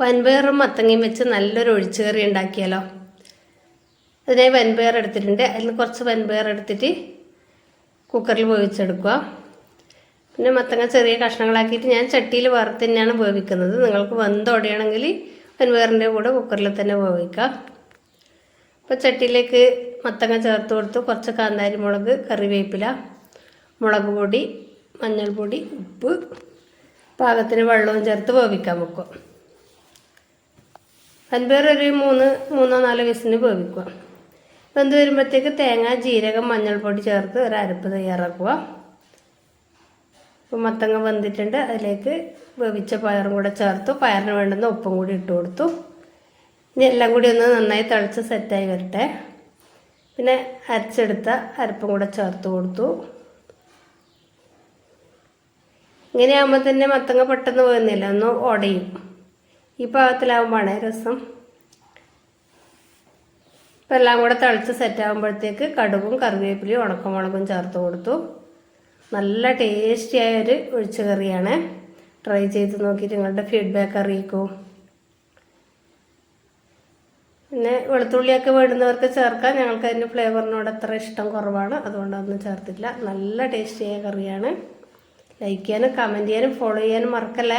വൻപയറും മത്തങ്ങയും വെച്ച് നല്ലൊരു ഒഴിച്ചുകറി ഉണ്ടാക്കിയാലോ? അതിനായി വൻപയർ എടുത്തിട്ടുണ്ട്. അതിൽ കുറച്ച് വൻപയർ എടുത്തിട്ട് കുക്കറിൽ വേവിച്ചെടുക്കുക. പിന്നെ മത്തങ്ങ ചെറിയ കഷ്ണങ്ങളാക്കിയിട്ട് ഞാൻ ചട്ടിയിൽ വറുത്ത് തന്നെയാണ് വേവിക്കുന്നത്. നിങ്ങൾക്ക് വെന്തോടെയാണെങ്കിൽ വൻപയറിന്റെ കൂടെ കുക്കറിൽ തന്നെ വേവിക്കാം അപ്പോൾ ചട്ടിയിലേക്ക് മത്തങ്ങ ചേർത്ത് കൊടുത്ത് കുറച്ച് കാന്താരി മുളക് കറിവേപ്പില മുളക് പൊടി മഞ്ഞൾപ്പൊടി ഉപ്പ് പാകത്തിന് വെള്ളവും ചേർത്ത് വേവിക്കാൻ വെക്കും അൻപേർ ഒരു മൂന്ന് മൂന്നോ നാലോ വിസിന് വേവിക്കുക വെന്ത് വരുമ്പോഴത്തേക്ക് തേങ്ങ ജീരകം മഞ്ഞൾപ്പൊടി ചേർത്ത് ഒരു അരപ്പ് തയ്യാറാക്കുക. ഇപ്പോൾ മത്തങ്ങ വെന്തിട്ടുണ്ട് അതിലേക്ക് വേവിച്ച പയറും കൂടെ ചേർത്തു. പയറിന് വേണ്ടുന്ന ഉപ്പും കൂടി ഇട്ട് കൊടുത്തു. ഇനി എല്ലാം കൂടി ഒന്ന് നന്നായി തിളച്ച് സെറ്റായി വരട്ടെ. പിന്നെ അരച്ചെടുത്ത അരപ്പും കൂടെ ചേർത്ത് കൊടുത്തു. ഇങ്ങനെയാകുമ്പോൾ തന്നെ മത്തങ്ങ പെട്ടെന്ന് വേകുന്നില്ല ഒന്ന് ഉടയും ഈ പാകത്തിലാവുമ്പോഴാണ് രസം. ഇപ്പം എല്ലാം കൂടെ തിളച്ച് സെറ്റാകുമ്പോഴത്തേക്ക് കടുകും കറിവേപ്പിലയും ഉണക്കമുളകും ചേർത്ത് കൊടുത്തു. നല്ല ടേസ്റ്റിയായ ഒരു ഒഴിച്ചു കറിയാണ്. ട്രൈ ചെയ്ത് നോക്കിയിട്ട് നിങ്ങളുടെ ഫീഡ്ബാക്ക് അറിയിക്കൂ. പിന്നെ വെളുത്തുള്ളിയൊക്കെ വേണ്ടുന്നവർക്ക് ചേർക്കാം. ഞങ്ങൾക്ക് അതിന്റെ ഫ്ലേവറിനോട് അത്ര ഇഷ്ടം കുറവാണ്. അതുകൊണ്ട് അതൊന്നും ചേർത്തില്ല നല്ല ടേസ്റ്റിയായ കറിയാണ്. ലൈക്ക് ചെയ്യാനും കമന്റ് ചെയ്യാനും ഫോളോ ചെയ്യാനും മറക്കല്ലേ?